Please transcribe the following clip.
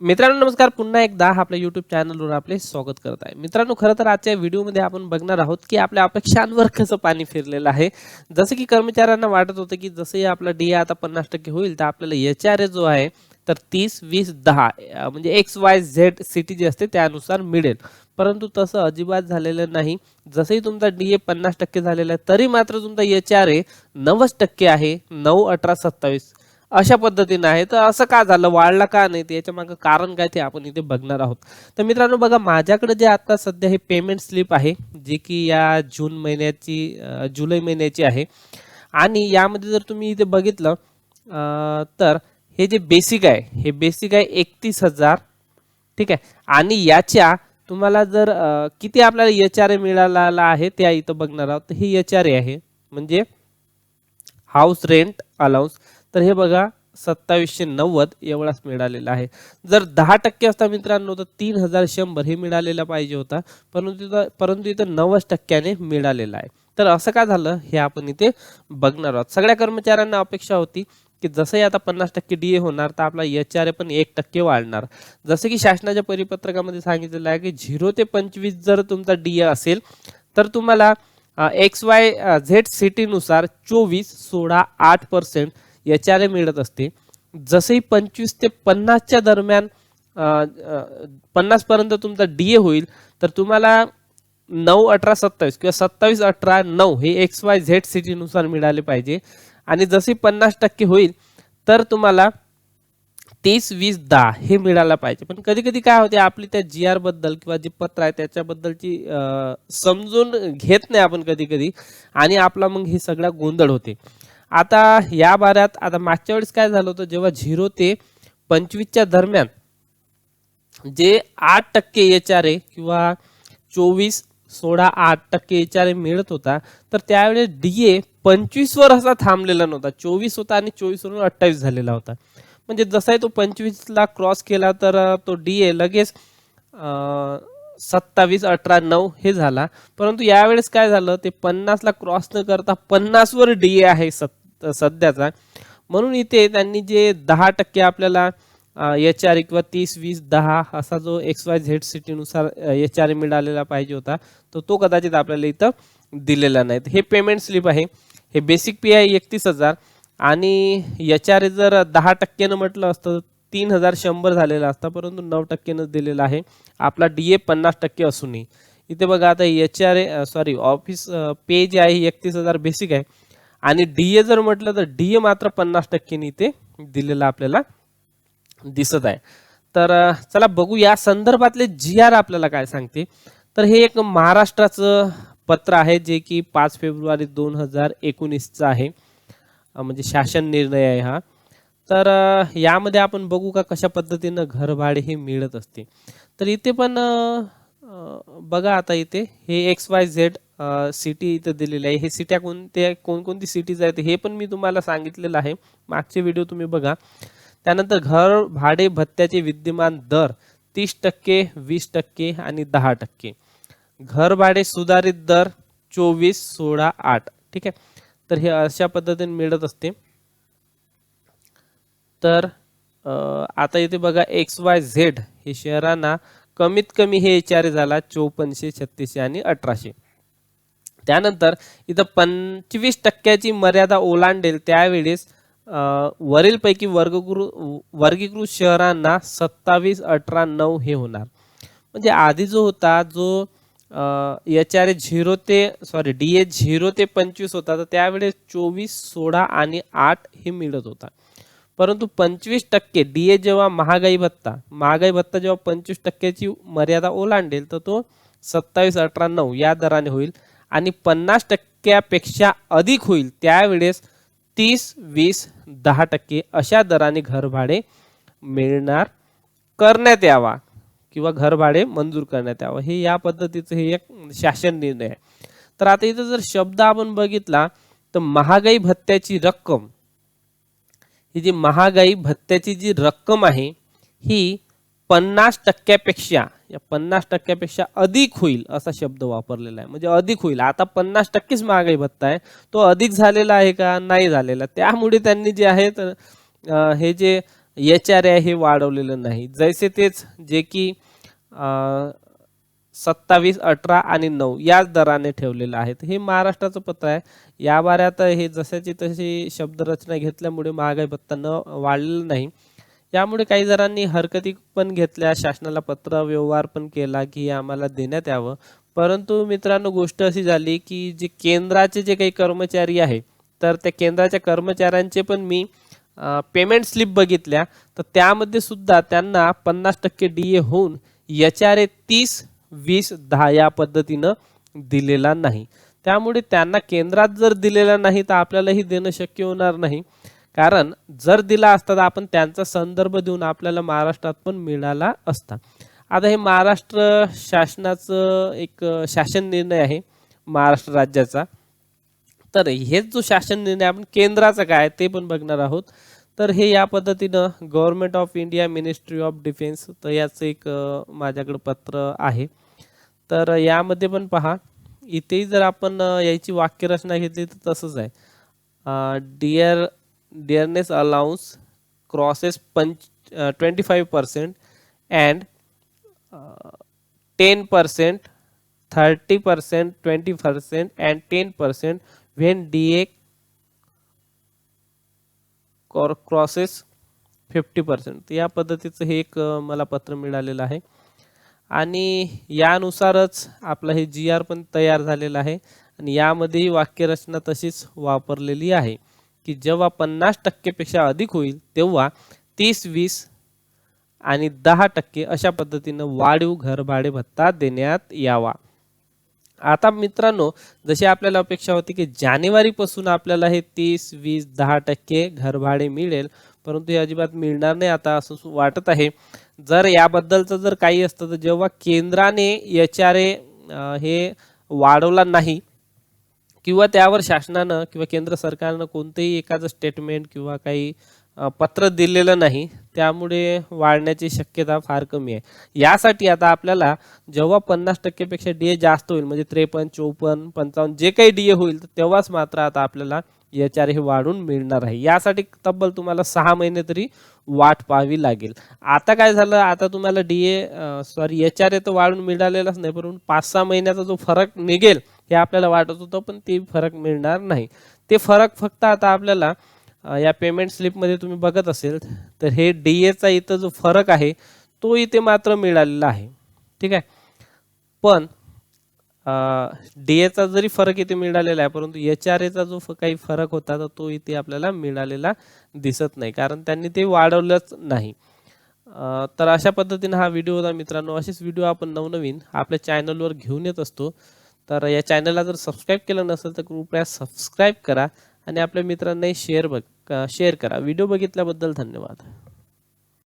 मित्रांनो नमस्कार. पुन्हा एकदा आपल्या युट्यूब चॅनलवर आपले स्वागत करत आहे. मित्रांनो खरं तर आजच्या व्हिडिओमध्ये आपण बघणार आहोत की आपल्या अपेक्षांवर कसं पाणी फिरलेलं आहे. जसं की कर्मचाऱ्यांना वाटत होतं की जसं आपला डी आता पन्नास टक्के होईल तर आपल्याला एच आर ए जो आहे तर तीस वीस दहा म्हणजे एक्स वाय झेड सिटी जी असते त्यानुसार मिळेल. परंतु तसं अजिबात झालेलं नाही. जसंही तुमचा डी ए पन्नास टक्के झालेला आहे तरी मात्र तुमचा एच आर ए नव्वद टक्के आहे नऊ अठरा सत्तावीस. अशा पद्धतीनं आहे. तर असं का झालं? वाढला का नाही? ते याच्या मागं कारण काय ते आपण इथे बघणार आहोत. तर मित्रांनो बघा माझ्याकडे जे आता सध्या हे पेमेंट स्लिप आहे जे की या जून महिन्याची जुलै महिन्याची आहे. आणि यामध्ये जर तुम्ही इथे बघितलं तर हे जे बेसिक आहे हे बेसिक आहे एकतीस हजार. ठीक आहे? आणि याच्या तुम्हाला जर किती आपल्याला एच आर ए मिळाला आहे त्या इथं बघणार आहोत. तर हे एच आर ए आहे. म्हणजे हाऊस रेंट अलाउन्स तर हे बघा सत्तावीसशे नव्वद एवढाच मिळालेला आहे. जर दहा टक्के असता मित्रांनो तर तीन हजार शंभर हे मिळालेला पाहिजे होता. परंतु परंतु इथं नव्वद टक्क्याने मिळालेला आहे. तर असं का झालं हे आपण इथे बघणार आहोत. सगळ्या कर्मचाऱ्यांना अपेक्षा होती की जसंही आता पन्नास टक्के डी ए होणार तर आपला एच आर ए पण एक टक्के वाढणार. जसं की शासनाच्या परिपत्रकामध्ये सांगितलेलं आहे की झिरो ते पंचवीस जर तुमचा डी ए असेल तर तुम्हाला एक्स वाय झेड सिटीनुसार चोवीस सोळा आठ पर्सेंट एच आर ए मिळत असते. जसंही पंचवीस ते पन्नासच्या दरम्यान पन्नास पर्यंत तुमचा डी ए होईल तर तुम्हाला नऊ अठरा सत्तावीस किंवा सत्तावीस अठरा नऊ हे एक्स वाय झेड सिटीनुसार मिळाले पाहिजे. आणि जसे पन्नास टक्के होईल तर तुम्हाला तीस वीस दहा हे मिळायला पाहिजे. पण कधी कधी काय होते आपली त्या जी आरबद्दल किंवा जे पत्र आहे त्याच्याबद्दलची समजून घेत नाही आपण कधी कधी आणि आपला मग हे सगळा गोंधळ होते. आता या बाऱ्यात आता मागच्या वेळेस काय झालं होतं जेव्हा झिरो ते पंचवीसच्या दरम्यान जे आठ टक्के एच आर ए किंवा चोवीस सोळा आठ टक्के एच आर ए मिळत होता तर त्यावेळेस डी ए पंचवीसवर असा थांबलेला नव्हता. चोवीस होता आणि चोवीसवरून अठ्ठावीस झालेला होता. म्हणजे जसाही तो पंचवीसला क्रॉस केला तर तो डी ए लगेच सत्तावीस अठरा नऊ हे झाला. परंतु यावेळेस काय झालं ते पन्नासला क्रॉस न करता पन्नासवर डी ए आहे सत्ता. सध्याचा. म्हणून इथे त्यांनी जे दहा टक्के आपल्याला एच आर किंवा तीस वीस दहा असा जो एक्स वाय झेड सिटीनुसार एच आर मिळालेला पाहिजे होता तर तो कदाचित आपल्याला इथं दिलेला नाही हे पेमेंट स्लिप आहे. हे बेसिक पी आहे एकतीस हजार आणि एच आर जर दहा टक्क्यानं म्हटलं असतं तीन हजार शंभर झालेला असता परंतु नऊ टक्क्यानं दिलेला आहे. आपला डी ए पन्नास टक्के असूनही. इथे बघा आता H R A sorry office pay जे आहे एकतीस हजार बेसिक आहे. आणि डी ए जर म्हटलं तर डी ए मात्र पन्नास टक्क्यांनी इथे दिलेला आपल्याला दिसत आहे. तर चला बघू या संदर्भातले जी आर आपल्याला काय सांगते. तर हे एक महाराष्ट्राचं पत्र आहे जे की पाच फेब्रुवारी दोन हजार एकोणीसचं आहे. म्हणजे शासन निर्णय आहे हा. तर यामध्ये आपण बघू का कशा पद्धतीनं घरभाडे हे मिळत असते. तर इथे पण बघा आता इथे हे एक्स वाय झेड सिटी इथं दिलेली आहे. हे सिट्या कोणत्या कोणकोणती सिटीज आहेत हे पण मी तुम्हाला सांगितलेलं आहे. मागचे व्हिडिओ तुम्ही बघा. त्यानंतर घर भाडे भत्त्याचे विद्यमान दर तीस टक्के वीस टक्के आणि दहा टक्के. घर भाडे सुधारित दर चोवीस सोळा आठ. ठीक आहे? तर हे अशा पद्धतीने मिळत असते. तर आता इथे बघा एक्स वाय झेड हे शहरांना कमीत कमी हे एच आर झाला चौपन्नशे छत्तीसशे आणि अठराशे. त्यानंतर इथं पंचवीस टक्क्याची मर्यादा ओलांडेल त्यावेळेस वरीलपैकी वर्गकृ वर्गीकृत शहरांना सत्तावीस अठरा नऊ हे होणार. म्हणजे आधी जो होता जो एच आर ए झिरो ते सॉरी डी ए झिरो ते पंचवीस होता तर त्यावेळेस चोवीस सोळा आणि आठ हे मिळत होता. परंतु पंचवीस टक्के डी ए जेव्हा महागाई भत्ता महागाई भत्ता जेव्हा पंचवीस टक्क्याची मर्यादा ओलांडेल तर तो सत्तावीस अठरा नऊ या दराने होईल. आणि पन्नास टक्क्यापेक्षा अधिक होईल त्यावेळेस तीस वीस दहा टक्के अशा दराने घरभाडे मिळणार करण्यात यावा किंवा घरभाडे मंजूर करण्यात यावं. हे या पद्धतीचं हे एक शासन निर्णय आहे. तर आता इथं जर शब्द आपण बघितला तर महागाई भत्त्याची रक्कम ही जी महागाई भत्त्याची जी रक्कम आहे ही पन्नास टक्क्यापेक्षा या पन्नास टक्क्यापेक्षा अधिक होईल असा शब्द वापरलेला आहे. म्हणजे अधिक होईल. आता पन्नास टक्केच महागाई भत्ता आहे. तो अधिक झालेला आहे का? नाही झालेला. त्यामुळे त्यांनी जे आहे तर हे जे एच आर आहे हे वाढवलेलं नाही. जैसे तेच जे की सत्तावीस अठरा आणि नऊ याच दराने ठेवलेलं आहे हे महाराष्ट्राचं पत्र आहे. या बाऱ्यात हे जशाची तशी शब्दरचना घेतल्यामुळे महागाई भत्ता न वाढलेलं नाही. यामुळे काही जणांनी हरकती पण घेतल्या शासनाला पत्र व्यवहार पण केला की हे आम्हाला देण्यात यावं. परंतु मित्रांनो गोष्ट अशी झाली की जे केंद्राचे जे काही कर्मचारी आहे तर त्या केंद्राच्या कर्मचाऱ्यांचे पण मी पेमेंट स्लिप बघितल्या. तर त्यामध्ये सुद्धा त्यांना पन्नास टक्के डी ए होऊन एच आर ए तीस वीस दहा या पद्धतीनं दिलेला नाही. त्यामुळे त्यांना केंद्रात जर दिलेला नाही तर आपल्यालाही देणं शक्य होणार नाही. कारण जर दिला असता तर आपण त्यांचा संदर्भ देऊन आपल्याला महाराष्ट्रात पण मिळाला असता. आता हे महाराष्ट्र शासनाचं एक शासन निर्णय आहे महाराष्ट्र राज्याचा. तर हेच जो शासन निर्णय आपण केंद्राचा काय ते पण बघणार आहोत. तर हे या पद्धतीनं government of India ministry of defence तर याचं एक माझ्याकडं पत्र आहे. तर यामध्ये पण पहा इथेही जर आपण याची वाक्यरचना घेतली तर तसंच आहे. डिअर डिअरनेस अलाउन्स क्रॉसेस पंच twenty five percent and ten percent thirty percent twenty percent and ten percent when D A crosses fifty percent या पद्धतीचं हे एक मला पत्र मिळालेलं आहे. आणि यानुसारच आपलं हे जी आर पण तयार झालेलं आहे. आणि यामध्येही वाक्यरचना तशीच वापरलेली आहे. की जेव्हा पन्नास टक्केपेक्षा अधिक होईल तेव्हा तीस वीस आणि दहा टक्के अशा पद्धतीनं वाढीव घरभाडे भत्ता देण्यात यावा. आता मित्रांनो जशी आपल्याला अपेक्षा होती की जानेवारीपासून आपल्याला हे तीस वीस दहा टक्के घरभाडे मिळेल परंतु हे अजिबात मिळणार नाही आता असं वाटत आहे. जर याबद्दलचं जर काही असतं तर जेव्हा केंद्राने एच आर ए हे वाढवला नाही किंवा त्यावर शासनानं किंवा केंद्र सरकारनं कोणतंही एखादं स्टेटमेंट किंवा काही पत्र दिलेलं नाही त्यामुळे वाढण्याची शक्यता फार कमी आहे. यासाठी आता आपल्याला जेव्हा पन्नास टक्केपेक्षा डी ए जास्त होईल म्हणजे त्रेपन्न चोपन्न पंचावन्न जे काही डी ए होईल तर तेव्हाच मात्र आता आपल्याला एच आर हे वाढून मिळणार आहे. यासाठी तब्बल तुम्हाला सहा महिने तरी वाट पाहावी लागेल. आता काय झालं आता तुम्हाला D A sorry H R A तर वाढून मिळालेलाच नाही परंतु पाच सहा महिन्याचा जो फरक निघेल हे आपल्याला वाटत होतं पण ते फरक मिळणार नाही. ते फरक फक्त आता आपल्याला या पेमेंट स्लिपमध्ये तुम्ही बघत असेल तर हे डी एचा इथं जो फरक आहे तो इथे मात्र मिळालेला आहे. ठीक आहे? पण डी एचा जरी फरक इथे मिळालेला आहे परंतु एच आर एचा जो काही फरक होता तर तो इथे आपल्याला मिळालेला दिसत नाही कारण त्यांनी ते वाढवलंच नाही. तर अशा पद्धतीने हा व्हिडिओ होता मित्रांनो. असेच व्हिडिओ आपण नवनवीन आपल्या चॅनलवर घेऊन येत असतो. तर या चॅनलला जर सबस्क्राईब केलं नसेल तर कृपया सबस्क्राईब करा आणि आपल्या मित्रांनाही शेअर बघ शेअर करा. व्हिडिओ बघितल्याबद्दल धन्यवाद.